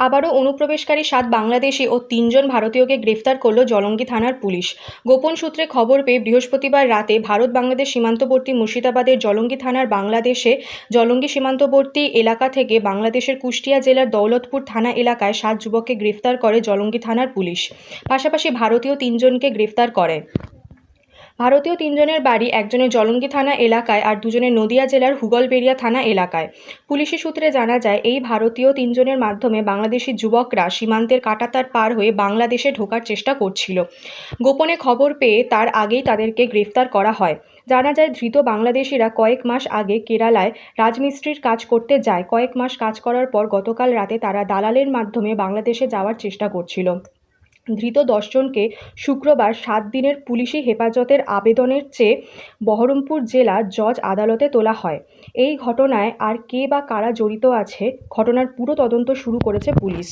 আবারও অনুপ্রবেশকারী সাত বাংলাদেশি ও তিনজন ভারতীয়কে গ্রেফতার করল জলঙ্গি থানার পুলিশ। গোপন সূত্রে খবর পেয়ে বৃহস্পতিবার রাতে ভারত বাংলাদেশ সীমান্তবর্তী মুর্শিদাবাদের জলঙ্গি থানার বাংলাদেশে জলঙ্গি সীমান্তবর্তী এলাকা থেকে বাংলাদেশের কুষ্টিয়া জেলার দৌলতপুর থানা এলাকায় সাত যুবককে গ্রেফতার করে জলঙ্গি থানার পুলিশ। পাশাপাশি ভারতীয় তিনজনকে গ্রেফতার করে। ভারতীয় তিনজনের বাড়ি একজনের জলঙ্গি থানা এলাকায় আর দুজনের নদিয়া জেলার হুগলবেড়িয়া থানা এলাকায়। পুলিশি সূত্রে জানা যায়, এই ভারতীয় তিনজনের মাধ্যমে বাংলাদেশি যুবকরা সীমান্তের কাটাতার পার হয়ে বাংলাদেশে ঢোকার চেষ্টা করছিল। গোপনে খবর পেয়ে তার আগেই তাদেরকে গ্রেফতার করা হয়। জানা যায়, ধৃত বাংলাদেশিরা কয়েক মাস আগে কেরালায় রাজমিস্ত্রির কাজ করতে যায়। কয়েক মাস কাজ করার পর গতকাল রাতে তারা দালালের মাধ্যমে বাংলাদেশে যাওয়ার চেষ্টা করছিল। ধৃত দশজনকে শুক্রবার সাত দিনের পুলিশি হেফাজতের আবেদনের চেয়ে বহরমপুর জেলা জজ আদালতে তোলা হয়। এই ঘটনায় আর কে বা কারা জড়িত আছে, ঘটনার পুরো তদন্ত শুরু করেছে পুলিশ।